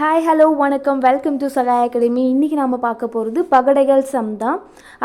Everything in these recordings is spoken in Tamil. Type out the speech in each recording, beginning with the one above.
ஹாய் ஹலோ வணக்கம். வெல்கம் டு சகாய் அகாடமி இன்றைக்கி நம்ம பார்க்க போகிறது பகடைகள் சம் தான்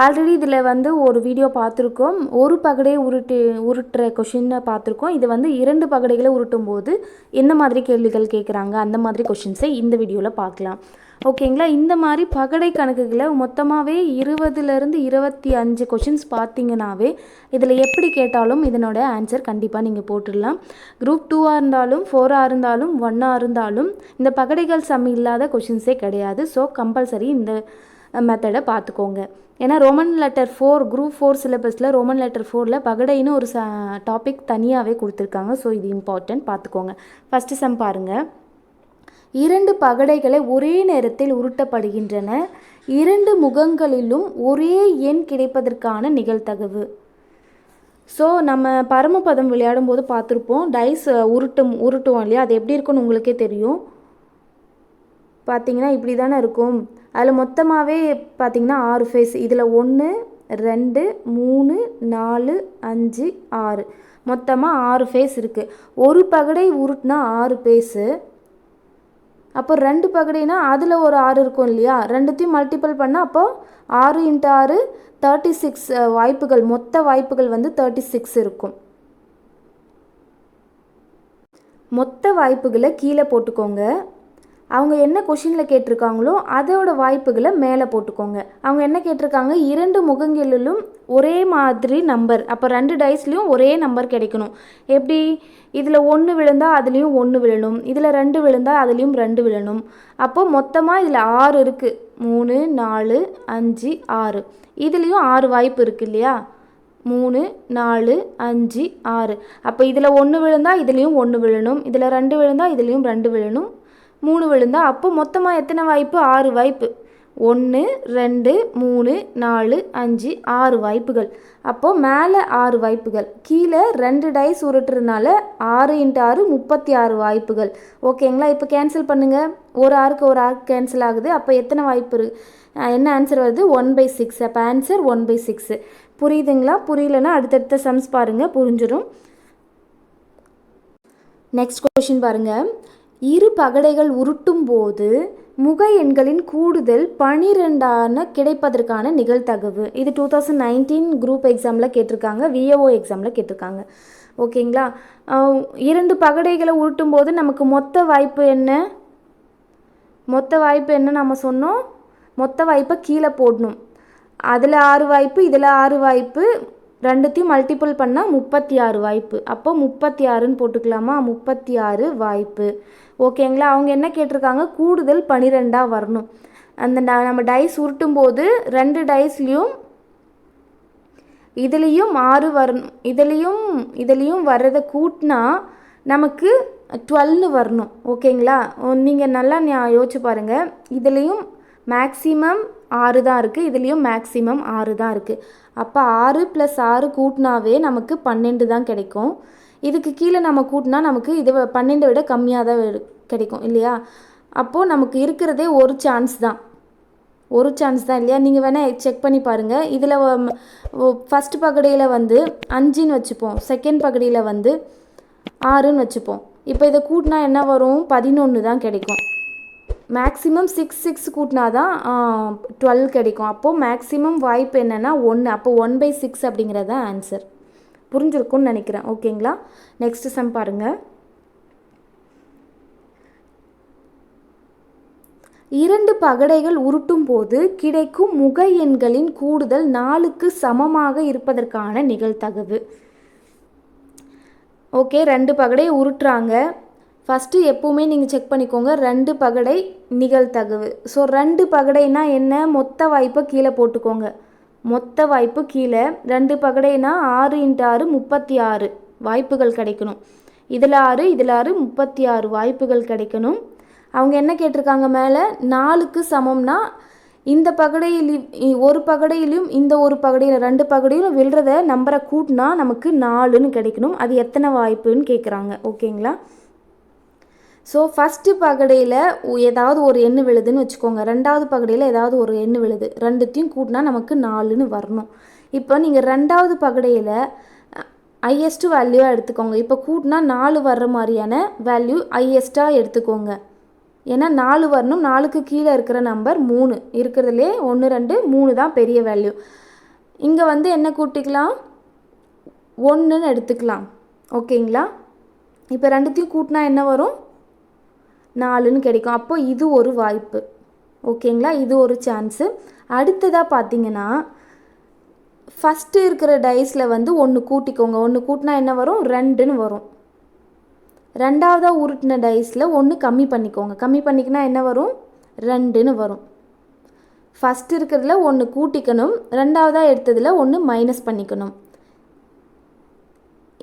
ஆல்ரெடி இதில் வந்து ஒரு வீடியோ பார்த்துருக்கோம். ஒரு பகடையை உருட்டு உருட்டுற கொஷினை பார்த்துருக்கோம். இது வந்து இரண்டு பகடைகளை உருட்டும் போது எந்த மாதிரி கேள்விகள் கேட்குறாங்க அந்த மாதிரி கொஷின்ஸை இந்த வீடியோவில் பார்க்கலாம். ஓகேங்களா? இந்த மாதிரி பகடை கணக்குகளை மொத்தமாகவே இருபதுலேருந்து இருபத்தி அஞ்சு கொஷின்ஸ் பார்த்தீங்கன்னாவே இதில் எப்படி கேட்டாலும் இதனோட ஆன்சர் கண்டிப்பாக நீங்கள் போட்டுடலாம். குரூப் டூவாக இருந்தாலும் ஃபோராக இருந்தாலும் ஒன்னாக இருந்தாலும் இந்த பகடைகள் சம் இல்லாத கொஷின்ஸே கிடையாது. ஸோ கம்பல்சரி இந்த மெத்தடை பார்த்துக்கோங்க. ஏன்னா Roman letter four group four சிலபஸில் ரோமன் லெட்டர் ஃபோரில் பகடைன்னு ஒரு ச டாபிக் தனியாகவே கொடுத்துருக்காங்க. ஸோ இது இம்பார்ட்டன்ட் பார்த்துக்கோங்க. ஃபஸ்ட்டு சம் பாருங்கள் இரண்டு பகடைகளை ஒரே நேரத்தில் உருட்டப்படுகின்றன. இரண்டு முகங்களிலும் ஒரே எண் கிடைப்பதற்கான நிகழ்த்தகவு ஸோ நம்ம பரமபதம் விளையாடும் போது பார்த்துருப்போம் டைஸ் உருட்டும் உருட்டுவோம் இல்லையா? அது எப்படி இருக்குன்னு உங்களுக்கே தெரியும். பார்த்தீங்கன்னா இப்படி தானே இருக்கும். அதில் மொத்தமாகவே பார்த்தீங்கன்னா ஆறு ஃபேஸ் இதில் ஒன்று ரெண்டு மூணு நாலு அஞ்சு ஆறு. மொத்தமாக ஆறு ஃபேஸ் இருக்குது ஒரு பகடை உருட்டினா ஆறு பேஸு அப்போ ரெண்டு பகடைனா அதில் ஒரு ஆறு இருக்கும் இல்லையா? ரெண்டுத்தையும் மல்டிபிள் பண்ணால் அப்போ ஆறு இன்ட்டு ஆறு தேர்ட்டி சிக்ஸ் வாய்ப்புகள் மொத்த வாய்ப்புகள் வந்து தேர்ட்டி சிக்ஸ் இருக்கும். மொத்த வாய்ப்புகளை கீழே போட்டுக்கோங்க. அவங்க என்ன கொஷினில் கேட்டிருக்காங்களோ அதோட வாய்ப்புகளை மேலே போட்டுக்கோங்க. அவங்க என்ன கேட்டிருக்காங்க? இரண்டு முகங்களிலும் ஒரே மாதிரி நம்பர் அப்போ ரெண்டு டைஸ்லேயும் ஒரே நம்பர் கிடைக்கணும். எப்படி? இதில் ஒன்று விழுந்தால் அதுலேயும் ஒன்று விழணும். இதில் ரெண்டு விழுந்தால் அதுலேயும் ரெண்டு விழணும். அப்போது மொத்தமாக இதில் ஆறு இருக்குது மூணு நாலு அஞ்சு ஆறு. இதுலேயும் ஆறு வாய்ப்பு இருக்குது இல்லையா? மூணு நாலு அஞ்சு ஆறு. அப்போ இதில் ஒன்று விழுந்தால் இதுலேயும் ஒன்று விழணும். இதில் ரெண்டு விழுந்தால் இதுலேயும் ரெண்டு விழணும். மூணு விழுந்தா அப்போ மொத்தமாக எத்தனை வாய்ப்பு? ஆறு வாய்ப்பு. ஒன்று ரெண்டு மூணு நாலு அஞ்சு ஆறு வாய்ப்புகள். அப்போது மேலே ஆறு வாய்ப்புகள். கீழே ரெண்டு டைஸ் உருட்டுறதுனால ஆறு இன்ட்டு ஆறு முப்பத்தி ஆறு வாய்ப்புகள். ஓகேங்களா இப்போ கேன்சல் பண்ணுங்கள் ஒரு ஆறுக்கு ஒரு ஆறு கேன்சல் ஆகுது. அப்போ எத்தனை வாய்ப்பு என்ன ஆன்சர் வருது? ஒன் பை சிக்ஸ் அப்போ ஆன்சர் ஒன் பை சிக்ஸு புரியுதுங்களா? புரியலன்னா அடுத்தடுத்த சம்ஸ் பாருங்கள் புரிஞ்சிடும் நெக்ஸ்ட் கொஷின் பாருங்கள் இரு பகடைகள் உருட்டும் போது முக எண்களின் கூடுதல் பனிரெண்டான கிடைப்பதற்கான நிகழ்தகவு. இது டூ தௌசண்ட் நைன்டீன் குரூப் எக்ஸாமில் கேட்டிருக்காங்க விஏஓ எக்ஸாமில் கேட்டிருக்காங்க. ஓகேங்களா? இரண்டு பகடைகளை உருட்டும் போது நமக்கு மொத்த வாய்ப்பு என்ன? மொத்த வாய்ப்பு என்ன நம்ம சொன்னோம்? மொத்த வாய்ப்பை கீழே போடணும். அதில் ஆறு வாய்ப்பு இதில் ஆறு வாய்ப்பு. ரெண்டுத்தையும் மல்டிபிள் பண்ணால் முப்பத்தி ஆறு வாய்ப்பு. அப்போ முப்பத்தி ஆறுன்னு போட்டுக்கலாமா? முப்பத்தி ஆறு வாய்ப்பு. ஓகேங்களா? அவங்க என்ன கேட்டிருக்காங்க? கூடுதல் பனிரெண்டாக வரணும். அந்த நம்ம டைஸ் உருட்டும் போது ரெண்டு டைஸ்லேயும் இதுலேயும் ஆறு வரணும். இதுலேயும் இதுலேயும் வர்றதை கூட்டினா நமக்கு டுவெல்னு வரணும். ஓகேங்களா? நீங்கள் நல்லா யோசிச்சு பாருங்கள் இதுலேயும் மேக்ஸிமம் ஆறு தான் இருக்குது இதுலேயும் மேக்ஸிமம் ஆறு தான் இருக்குது அப்போ ஆறு ப்ளஸ் ஆறு கூட்டினாவே நமக்கு பன்னெண்டு தான் கிடைக்கும். இதுக்கு கீழே நம்ம கூட்டினா நமக்கு இது பன்னெண்டை விட கம்மியாக தான் கிடைக்கும் இல்லையா? அப்போது நமக்கு இருக்கிறதே ஒரு சான்ஸ் தான். ஒரு சான்ஸ் தான் இல்லையா? நீங்கள் வேணால் செக் பண்ணி பாருங்கள் இதில் ஃபஸ்ட் பகுடியில் வந்து அஞ்சுன்னு வச்சுப்போம். செகண்ட் பகடியில் வந்து ஆறுன்னு வச்சுப்போம். இப்போ இதை கூட்டினா என்ன வரும்? பதினொன்று தான் கிடைக்கும். மேக்ஸிமம் சிக்ஸ் சிக்ஸ் கூட்டினா தான் டுவெல் கிடைக்கும். அப்போது மேக்ஸிமம் வாய்ப்பு என்னென்னா ஒன்று அப்போ ஒன் பை சிக்ஸ் அப்படிங்கிறது தான் ஆன்சர் புரிஞ்சிருக்கும்னு நினைக்கிறேன். ஓகேங்களா? நெக்ஸ்ட் சம் பாருங்கள் இரண்டு பகடைகள் உருட்டும் போது கிடைக்கும் முக எண்களின் கூடுதல் நாலுக்கு சமமாக இருப்பதற்கான நிகழ்தகவு. ஓகே ரெண்டு பகடை உருட்டுறாங்க. ஃபஸ்ட்டு எப்போவுமே நீங்கள் செக் பண்ணிக்கோங்க. ரெண்டு பகடை நிகழ்தகவு. ஸோ ரெண்டு பகடைனா என்ன? மொத்த வாய்ப்பை கீழே போட்டுக்கோங்க. மொத்த வாய்ப்பு கீழே ரெண்டு பகடைனா ஆறு இன்ட்டு ஆறு முப்பத்தி ஆறு வாய்ப்புகள் கிடைக்கணும். இதில் ஆறு இதில் ஆறு முப்பத்தி ஆறு வாய்ப்புகள் கிடைக்கணும். அவங்க என்ன கேட்டிருக்காங்க மேலே? நாலுக்கு சமம்னா இந்த பகடையிலையும் ஒரு பகடையிலையும் இந்த ஒரு பகடையில் ரெண்டு பகடையிலும் விழுறத நம்பரை கூட்டினா நமக்கு நாலுன்னு கிடைக்கணும். அது எத்தனை வாய்ப்புன்னு கேட்குறாங்க. ஓகேங்களா? ஸோ ஃபஸ்ட்டு பகடையில் ஏதாவது ஒரு எண்ணு விழுதுன்னு வச்சுக்கோங்க. ரெண்டாவது பகடையில் ஏதாவது ஒரு எண்ணு விழுது. ரெண்டுத்தையும் கூட்டினா நமக்கு நாலுன்னு வரணும். இப்போ நீங்கள் ரெண்டாவது பகடையில் ஹையஸ்ட்டு வேல்யூவாக எடுத்துக்கோங்க. இப்போ கூட்டினா நாலு வர்ற மாதிரியான வேல்யூ ஹையஸ்ட்டாக எடுத்துக்கோங்க. ஏன்னா நாலு வரணும். நாலுக்கு கீழே இருக்கிற நம்பர் மூணு. இருக்கிறதுலே ஒன்று ரெண்டு மூணு தான் பெரிய வேல்யூ இங்கே வந்து என்ன கூட்டிக்கலாம்? ஒன்றுன்னு எடுத்துக்கலாம். ஓகேங்களா? இப்போ ரெண்டுத்தையும் கூட்டினா என்ன வரும்? நாலுன்னு கிடைக்கும். அப்போ இது ஒரு வாய்ப்பு. ஓகேங்களா? இது ஒரு சான்ஸு அடுத்ததாக பார்த்தீங்கன்னா ஃபஸ்ட்டு இருக்கிற டைஸில் வந்து ஒன்று கூட்டிக்கோங்க. ஒன்று கூட்டினா என்ன வரும்? ரெண்டுன்னு வரும். ரெண்டாவதாக உருட்டின டைஸில் ஒன்று கம்மி பண்ணிக்கோங்க. கம்மி பண்ணிக்கினா என்ன வரும்? ரெண்டுன்னு வரும். ஃபஸ்ட் இருக்கிறதுல ஒன்று கூட்டிக்கணும். ரெண்டாவதாக எடுத்ததில் ஒன்று மைனஸ் பண்ணிக்கணும்.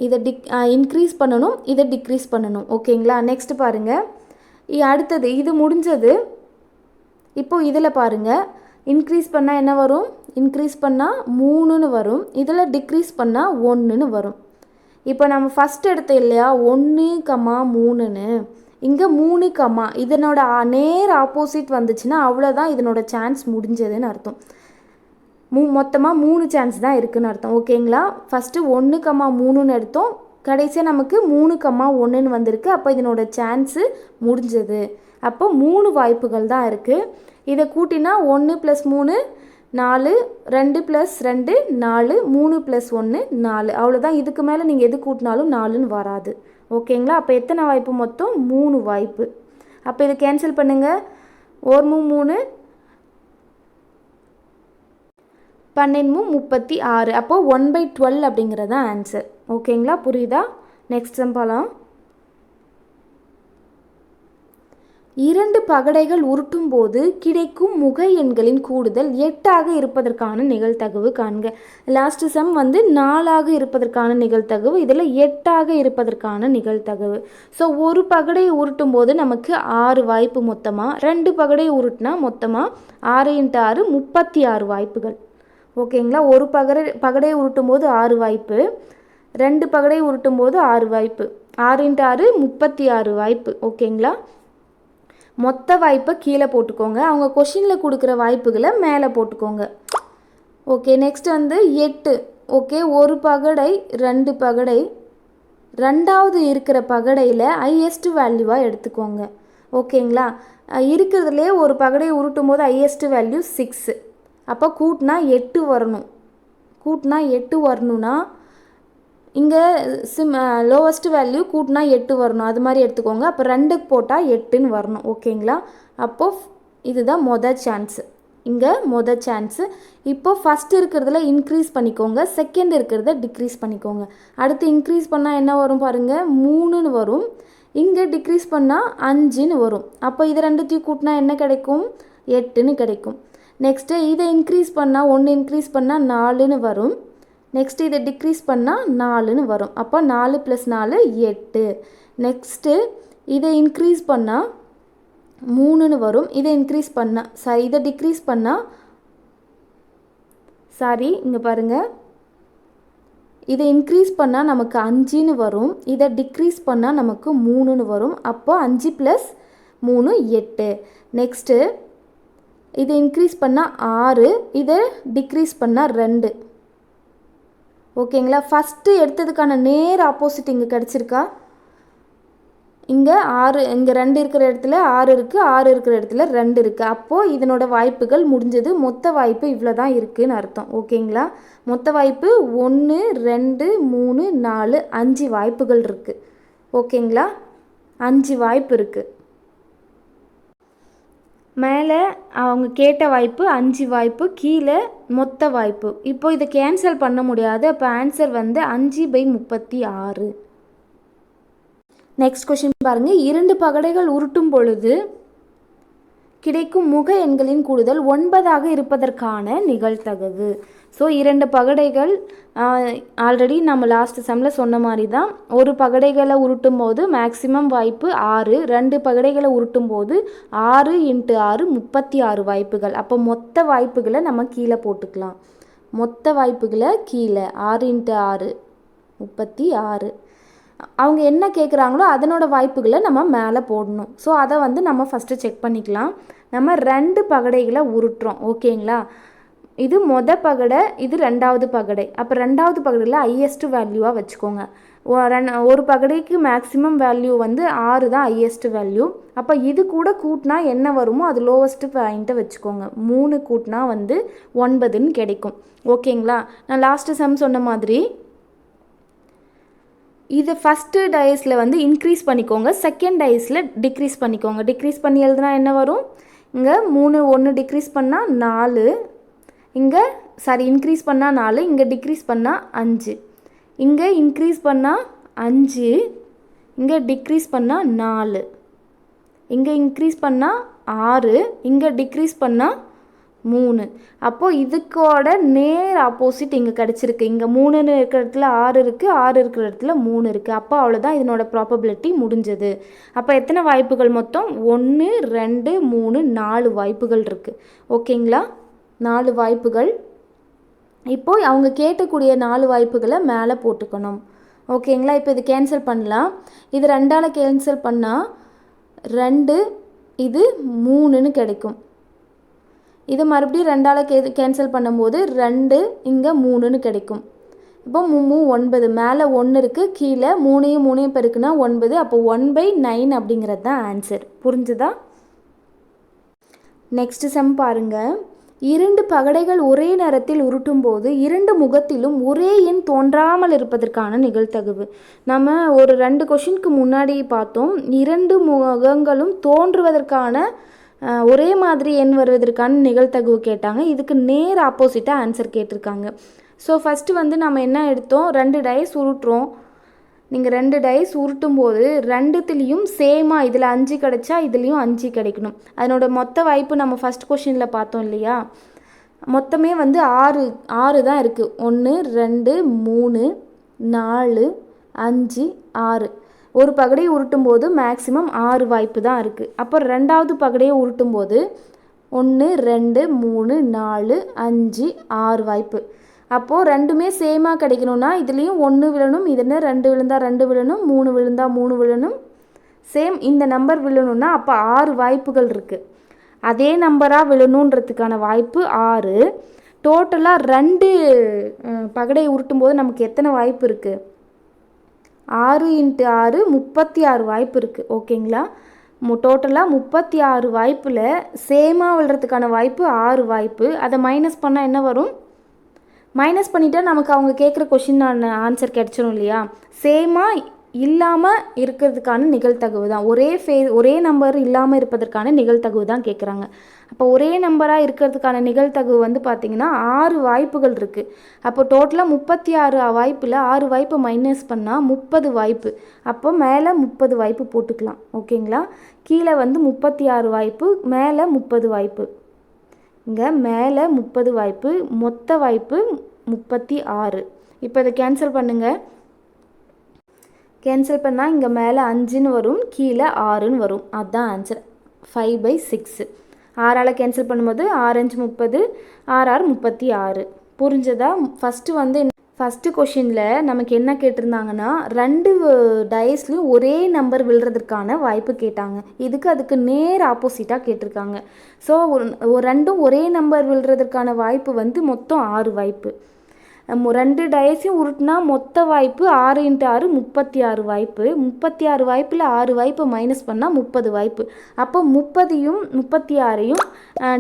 இதை டிக் இன்க்ரீஸ் பண்ணணும். இதை டிக்ரீஸ் பண்ணணும். ஓகேங்களா? நெக்ஸ்ட் பாருங்கள் அடுத்தது இது முடிஞ்சது. இப்போ இதில் பாருங்கள் இன்க்ரீஸ் பண்ணால் என்ன வரும்? இன்க்ரீஸ் பண்ணால் மூணுன்னு வரும். இதில் டிக்ரீஸ் பண்ணால் ஒன்றுன்னு வரும். இப்போ நம்ம ஃபஸ்ட் எடுத்த இல்லையா? ஒன்று கம்மா மூணுன்னு. இங்கே மூணு கம்மா இதனோட ஆ- நேர் ஆப்போசிட் வந்துச்சுன்னா அவ்வளோதான் இதனோட சான்ஸ் முடிஞ்சதுன்னு அர்த்தம். மூ மொத்தமாக மூணு சான்ஸ் தான் இருக்குன்னு அர்த்தம். ஓகேங்களா ஃபஸ்ட்டு ஒன்று கம்மா மூணுன்னு எடுத்தோம். கடைசியாக நமக்கு மூணு கம்மா ஒன்றுன்னு வந்திருக்கு. அப்போ இதனோட சான்ஸு முடிஞ்சது. அப்போ மூணு வாய்ப்புகள் தான் இருக்குது இதை கூட்டினா ஒன்று ப்ளஸ் மூணு நாலு ரெண்டு ப்ளஸ் ரெண்டு நாலு மூணு ப்ளஸ் ஒன்று நாலு. அவ்வளோதான் இதுக்கு மேலே நீங்கள் எது கூட்டினாலும் நாலுன்னு வராது. ஓகேங்களா அப்போ எத்தனை வாய்ப்பு மொத்தம்? மூணு வாய்ப்பு. அப்போ இதை கேன்சல் பண்ணுங்கள் ஒரு மூ மூணு பன்னெண்டு முப்பத்தி ஆறு. அப்போது ஒன் பை டுவெல் அப்படிங்கிறது தான் ஆன்சர் ஓகேங்களா? புரியுதா? நெக்ஸ்ட் சம்பளம் இரண்டு பகடைகள் உருட்டும் போது கிடைக்கும் முக எண்களின் கூடுதல் எட்டாக இருப்பதற்கான நிகழ்தகவு காண்க. லாஸ்ட் சம் வந்து நாலாக இருப்பதற்கான நிகழ்தகவு இதில் எட்டாக இருப்பதற்கான நிகழ்தகவு. ஸோ ஒரு பகடை உருட்டும் போது நமக்கு ஆறு வாய்ப்பு மொத்தமாக ரெண்டு பகடையை உருட்டினா மொத்தமாக ஆறு இன்ட்டு ஆறு முப்பத்தி ஆறு வாய்ப்புகள். ஓகேங்களா? ஒரு பகடை பகடையை உருட்டும் போது ஆறு வாய்ப்பு. ரெண்டு பகடை உருட்டும் போது ஆறு வாய்ப்பு. ஆறு இன்ட்டு ஆறு முப்பத்தி ஆறு வாய்ப்பு. ஓகேங்களா? மொத்த வாய்ப்பை கீழே போட்டுக்கோங்க. அவங்க கொஷினில் கொடுக்குற வாய்ப்புகளை மேலே போட்டுக்கோங்க. ஓகே நெக்ஸ்ட் வந்து எட்டு. ஓகே ஒரு பகடை ரெண்டு பகடை. ரெண்டாவது இருக்கிற பகடையில் ஹையஸ்ட் வேல்யூவாக எடுத்துக்கோங்க. ஓகேங்களா? இருக்கிறதுலே ஒரு பகடையை உருட்டும் போது ஹையஸ்ட் வேல்யூ சிக்ஸு அப்போ கூட்டினா எட்டு வரணும். கூட்டினா எட்டு வரணும்னா இங்கே சிம் லோவஸ்ட் வேல்யூ கூட்டினா எட்டு வரணும். அது மாதிரி எடுத்துக்கோங்க. அப்போ ரெண்டுக்கு போட்டால் எட்டுன்னு வரணும். ஓகேங்களா அப்போது இதுதான் மொதல் சான்ஸு இங்கே மொதல் சான்ஸு இப்போ ஃபஸ்ட்டு இருக்கிறதுல இன்க்ரீஸ் பண்ணிக்கோங்க. செகண்ட் இருக்கிறத டிக்ரீஸ் பண்ணிக்கோங்க. அடுத்து இன்க்ரீஸ் பண்ணால் என்ன வரும் பாருங்கள் மூணுன்னு வரும். இங்கே டிக்ரீஸ் பண்ணால் அஞ்சுன்னு வரும். அப்போ இது ரெண்டுத்தையும் கூட்டினா என்ன கிடைக்கும்? எட்டுன்னு கிடைக்கும். நெக்ஸ்ட்டு இதை இன்க்ரீஸ் பண்ணால் ஒன்று இன்க்ரீஸ் பண்ணால் நாலுன்னு வரும். நெக்ஸ்ட் இதை டிக்ரீஸ் பண்ணால் நாலுன்னு வரும். அப்போ நாலு ப்ளஸ் நாலு எட்டு. நெக்ஸ்ட்டு இதை இன்க்ரீஸ் பண்ணால் மூணுன்னு வரும். இதை இன்க்ரீஸ் பண்ணால் சாரி இதை டிக்ரீஸ் பண்ணால் சாரி இங்கே பாருங்கள் இதை இன்க்ரீஸ் பண்ணால் நமக்கு அஞ்சுன்னு வரும். இதை டிக்ரீஸ் பண்ணால் நமக்கு மூணுன்னு வரும். அப்போ அஞ்சு ப்ளஸ் மூணு எட்டு. நெக்ஸ்ட்டு இதை இன்க்ரீஸ் பண்ணால் ஆறு. இதை டிக்ரீஸ் பண்ணால் ரெண்டு. ஓகேங்களா? ஃபஸ்ட்டு எடுத்ததுக்கான நேர் ஆப்போசிட் இங்கே கிடச்சிருக்கா? இங்கே ஆறு இங்கே ரெண்டு இருக்கிற இடத்துல ஆறு இருக்குது ஆறு இருக்கிற இடத்துல ரெண்டு இருக்குது அப்போது இதனோட வாய்ப்புகள் முடிஞ்சது. மொத்த வாய்ப்பு இவ்வளோ தான் இருக்குதுன்னு அர்த்தம். ஓகேங்களா? மொத்த வாய்ப்பு ஒன்று ரெண்டு மூணு நாலு அஞ்சு வாய்ப்புகள் இருக்குது ஓகேங்களா? அஞ்சு வாய்ப்பு இருக்குது மேலே அவங்க கேட்ட வாய்ப்பு அஞ்சு வாய்ப்பு கீழே மொத்த வாய்ப்பு. இப்போ இதை கேன்சல் பண்ண முடியாது. அப்போ ஆன்சர் வந்து அஞ்சு பை முப்பத்தி ஆறு. நெக்ஸ்ட் கொஷின் பாருங்கள் இரண்டு பகடைகள் உருட்டும் பொழுது கிடைக்கும் முக எண்களின் கூடுதல் ஒன்பதாக இருப்பதற்கான நிகழ்தகவு. ஸோ இரண்டு பகடைகள் ஆல்ரெடி நம்ம லாஸ்ட் செம்மில் சொன்ன மாதிரி தான் ஒரு பகடைகளை உருட்டும் போது மேக்சிமம் வாய்ப்பு ஆறு ரெண்டு பகடைகளை உருட்டும் போது ஆறு இன்ட்டு ஆறு முப்பத்தி ஆறு வாய்ப்புகள். அப்போ மொத்த வாய்ப்புகளை நம்ம கீழே போட்டுக்கலாம். மொத்த வாய்ப்புகளை கீழே ஆறு இன்ட்டு ஆறு முப்பத்தி ஆறு. அவங்க என்ன கேட்குறாங்களோ அதனோட வாய்ப்புகளை நம்ம மேலே போடணும். ஸோ அதை வந்து நம்ம ஃபஸ்ட்டு செக் பண்ணிக்கலாம். நம்ம ரெண்டு பகடைகளை உருட்டுறோம் ஓகேங்களா? இது மொத பகடை இது ரெண்டாவது பகடை. அப்போ ரெண்டாவது பகடையில் ஹையஸ்ட் வேல்யூவாக வச்சுக்கோங்க. ஒரு பகடைக்கு மேக்ஸிமம் வேல்யூ வந்து ஆறு தான் ஹையஸ்ட் வேல்யூ அப்போ இது கூட கூட்டினா என்ன வருமோ அது லோவஸ்ட்டு பாயிண்ட்டை வச்சுக்கோங்க. மூணு கூட்டினா வந்து ஒன்பதுன்னு கிடைக்கும். ஓகேங்களா? நான் லாஸ்ட்டு சம் சொன்ன மாதிரி இது ஃபஸ்ட்டு டயஸில் வந்து இன்க்ரீஸ் பண்ணிக்கோங்க. செகண்ட் டயஸில் டிக்ரீஸ் பண்ணிக்கோங்க. டிக்ரீஸ் பண்ணி எழுதுனா என்ன வரும்? இங்கே மூணு ஒன்று டிக்ரீஸ் பண்ணால் நாலு. இங்கே சாரி இன்க்ரீஸ் பண்ணால் நாலு இங்கே டிக்ரீஸ் பண்ணால் அஞ்சு. இங்கே இன்க்ரீஸ் பண்ணால் அஞ்சு. இங்கே டிக்ரீஸ் பண்ணால் நாலு. இங்கே இன்க்ரீஸ் பண்ணால் ஆறு. இங்கே டிக்ரீஸ் பண்ணால் மூணு. அப்போது இதுக்கோட நேர் ஆப்போசிட் இங்கே கிடச்சிருக்கு. இங்கே மூணுன்னு இருக்கிற இடத்துல ஆறு இருக்குது ஆறு இருக்கிற இடத்துல மூணு இருக்குது அப்போ அவ்வளோதான் இதனோட ப்ராபபிலிட்டி முடிஞ்சது. அப்போ எத்தனை வாய்ப்புகள் மொத்தம்? ஒன்று ரெண்டு மூணு நாலு வாய்ப்புகள் இருக்குது ஓகேங்களா? நாலு வாய்ப்புகள். இப்போ அவங்க கேட்கக்கூடிய நாலு வாய்ப்புகளை மேலே போட்டுக்கணும். ஓகேங்களா? இப்போ இது கேன்சல் பண்ணலாம். இது ரெண்டால் கேன்சல் பண்ணால் ரெண்டு இது மூணுன்னு கிடைக்கும். இது மறுபடியும் ரெண்டால் கே கேன்சல் பண்ணும்போது ரெண்டு இங்கே மூணுன்னு கிடைக்கும். இப்போ மூ ஒன்பது மேலே ஒன்று இருக்குது கீழே மூணையும் மூணையும் பெருக்குனா ஒன்பது அப்போ ஒன் பை நைன் அப்படிங்கிறது தான் ஆன்சர் புரிஞ்சுதா? நெக்ஸ்ட் சம் பாருங்கள் இரண்டு பகடைகள் ஒரே நேரத்தில் உருட்டும் போது இரண்டு முகத்திலும் ஒரே எண் தோன்றாமல் இருப்பதற்கான நிகழ்த்தகவு நம்ம ஒரு ரெண்டு கொஷினுக்கு முன்னாடி பார்த்தோம். இரண்டு முகங்களும் தோன்றுவதற்கான ஒரே மாதிரி எண் வருவதற்கான நிகழ்த்தகவு கேட்டாங்க. இதுக்கு நேர் ஆப்போசிட்டாக ஆன்சர் கேட்டிருக்காங்க. ஸோ ஃபஸ்ட்டு வந்து நம்ம என்ன எடுத்தோம்? ரெண்டு டைஸ் உருட்டுறோம். நீங்கள் ரெண்டு டைஸ் உருட்டும் போது ரெண்டுத்துலேயும் சேமாக இதில் அஞ்சு கிடைச்சா இதுலேயும் அஞ்சு கிடைக்கணும். அதனோட மொத்த வாய்ப்பு நம்ம ஃபஸ்ட் கொஷினில் பார்த்தோம் இல்லையா? மொத்தமே வந்து ஆறு ஆறு தான் இருக்குது ஒன்று ரெண்டு மூணு நாலு அஞ்சு ஆறு. ஒரு பகடையை உருட்டும் போது மேக்ஸிமம் ஆறு வாய்ப்பு தான் இருக்குது அப்போ ரெண்டாவது பகடையை உருட்டும் போது ஒன்று ரெண்டு மூணு நாலு அஞ்சு ஆறு வாய்ப்பு. அப்போது ரெண்டுமே சேமாக கிடைக்கணும்னா இதுலேயும் ஒன்று விழணும் இதுன்னு ரெண்டு விழுந்தா ரெண்டு விழணும் மூணு விழுந்தா மூணு விழணும். சேம் இந்த நம்பர் விழணும்னா அப்போ ஆறு வாய்ப்புகள் இருக்குது அதே நம்பராக விழணுன்றதுக்கான வாய்ப்பு ஆறு. டோட்டலாக ரெண்டு பகடையை பகடை உருட்டும் போது நமக்கு எத்தனை வாய்ப்பு இருக்குது ஆறு இன்ட்டு ஆறு முப்பத்தி ஆறு வாய்ப்பு இருக்குது ஓகேங்களா? மு டோட்டலாக முப்பத்தி ஆறு வாய்ப்பில் சேமாக விழுறதுக்கான வாய்ப்பு ஆறு வாய்ப்பு. அதை மைனஸ் பண்ணால் என்ன வரும்? மைனஸ் பண்ணிட்டால் நமக்கு அவங்க கேட்குற கொஷின் ஆன்சர் கிடச்சிரும் இல்லையா? சேமாக இல்லாமல் இருக்கிறதுக்கான நிகழ்தகவு தான். ஒரே ஃபே ஒரே நம்பர் இல்லாமல் இருப்பதற்கான நிகழ்தகவு தான் கேட்குறாங்க அப்போ ஒரே நம்பராக இருக்கிறதுக்கான நிகழ்தகவு வந்து பார்த்திங்கன்னா ஆறு வாய்ப்புகள் இருக்குது அப்போ டோட்டலாக முப்பத்தி ஆறு வாய்ப்பில் ஆறு வாய்ப்பு மைனஸ் பண்ணால் முப்பது வாய்ப்பு. அப்போ மேலே முப்பது வாய்ப்பு போட்டுக்கலாம். ஓகேங்களா? கீழே வந்து முப்பத்தி ஆறு வாய்ப்பு மேலே முப்பது வாய்ப்பு. இங்கே மேலே முப்பது வாய்ப்பு மொத்த வாய்ப்பு முப்பத்தி ஆறு இப்போ இதை கேன்சல் பண்ணுங்கள் கேன்சல் பண்ணால் இங்கே மேலே அஞ்சுன்னு வரும் கீழே ஆறுன்னு வரும். அதுதான் ஆன்சர் ஃபைவ் பை சிக்ஸு ஆறால் கேன்சல் பண்ணும்போது ஆரஞ்சு முப்பது ஆறு ஆறு முப்பத்தி ஆறு. புரிஞ்சதா? ஃபஸ்ட்டு வந்து ஃபஸ்ட்டு கொஷினில் நமக்கு என்ன கேட்டிருந்தாங்கன்னா ரெண்டு டயஸ்லையும் ஒரே நம்பர் விழுறதுக்கான வாய்ப்பு கேட்டாங்க. இதுக்கு அதுக்கு நேர் ஆப்போசிட்டாக கேட்டிருக்காங்க. ஸோ ரெண்டும் ஒரே நம்பர் விழுறதுக்கான வாய்ப்பு வந்து மொத்தம் ஆறு வாய்ப்பு. ரெண்டு டயஸையும் உருட்டினா மொத்த வாய்ப்பு ஆறு இன்ட்டு ஆறு முப்பத்தி ஆறு வாய்ப்பு. முப்பத்தி ஆறு வாய்ப்பில் ஆறு வாய்ப்பு மைனஸ் பண்ணால் முப்பது வாய்ப்பு. அப்போ முப்பதையும் முப்பத்தி ஆறையும்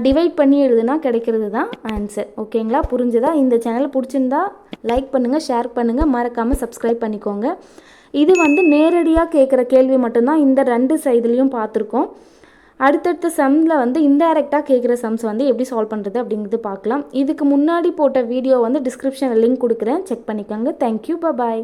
டிவைட் பண்ணி எழுதுனா கிடைக்கிறது தான் ஆன்சர் ஓகேங்களா? புரிஞ்சுதா? இந்த சேனல் பிடிச்சிருந்தா லைக் பண்ணுங்கள் ஷேர் பண்ணுங்கள் மறக்காமல் சப்ஸ்கிரைப் பண்ணிக்கோங்க. இது வந்து நேரடியாக கேட்குற கேள்வி மட்டும்தான். இந்த ரெண்டு சைதுலேயும் பார்த்துருக்கோம். அடுத்தடுத்த சம்மில் வந்து இன்டைரக்டாக கேட்குற சம்ஸ் வந்து எப்படி சால்வ் பண்ணுறது அப்படிங்கிறது பார்க்கலாம். இதுக்கு முன்னாடி போட்ட வீடியோ வந்து டிஸ்கிரிப்ஷனில் லிங்க் கொடுக்குறேன். செக் பண்ணிக்கோங்க. Thank you bye